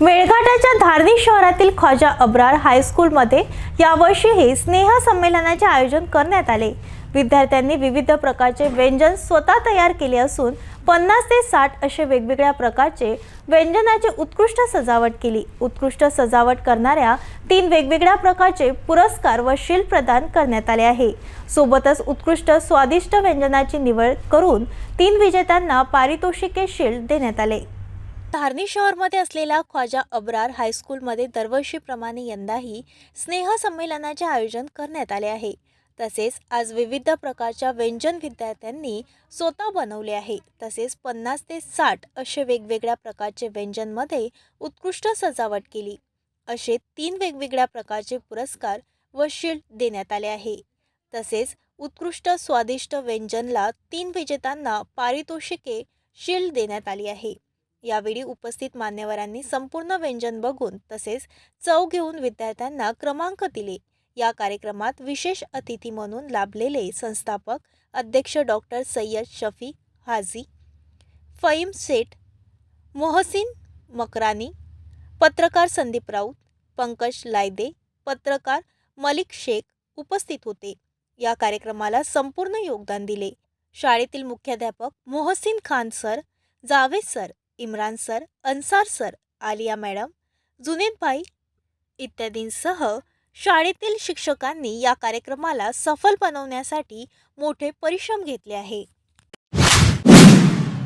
मेळघाटाच्या धारणी शहरातील ख्वाजा अब्रार हायस्कूलमध्ये यावर्षीही स्नेह संमेलनाचे आयोजन करण्यात आले. विद्यार्थ्यांनी विविध प्रकारचे व्यंजन स्वतः तयार केले असून पन्नास ते साठ असे वेगवेगळ्या प्रकारचे व्यंजनाची उत्कृष्ट सजावट केली. उत्कृष्ट सजावट करणाऱ्या तीन वेगवेगळ्या प्रकारचे पुरस्कार व शील्ड प्रदान करण्यात आले आहे. सोबतच उत्कृष्ट स्वादिष्ट व्यंजनाची निवड करून तीन विजेत्यांना पारितोषिके शील्ड देण्यात आले. धारणी शहरमध्ये असलेल्या ख्वाजा अब्रार हायस्कूलमध्ये दरवर्षीप्रमाणे यंदाही स्नेह संमेलनाचे आयोजन करण्यात आले आहे. तसेच आज विविध प्रकारच्या व्यंजन विद्यार्थ्यांनी स्वतः बनवले आहे. तसेच पन्नास ते साठ असे वेगवेगळ्या प्रकारचे व्यंजनमध्ये उत्कृष्ट सजावट केली. असे तीन वेगवेगळ्या प्रकारचे पुरस्कार व शील्ड देण्यात आले आहे. तसेच उत्कृष्ट स्वादिष्ट व्यंजनला तीन विजेत्यांना पारितोषिके शील्ड देण्यात आली आहे. यावेळी उपस्थित मान्यवरांनी संपूर्ण व्यंजन बघून तसेच चव घेऊन विद्यार्थ्यांना क्रमांक दिले. या कार्यक्रमात विशेष अतिथी म्हणून लाभलेले संस्थापक अध्यक्ष डॉक्टर सय्यद शफी हाजी फईम सेठ मोहसिन मकरानी पत्रकार संदीप राऊत पंकज लायदे पत्रकार मलिक शेख उपस्थित होते. या कार्यक्रमाला संपूर्ण योगदान दिले. शाळेतील मुख्याध्यापक Mohsin Khan sir Javed sir Imran sir Ansar sir Aliya madam Junaid भाई इत्यादींसह शाळेतील शिक्षकांनी या कार्यक्रमाला सफल बनवण्यासाठी मोठे परिश्रम घेतले आहे.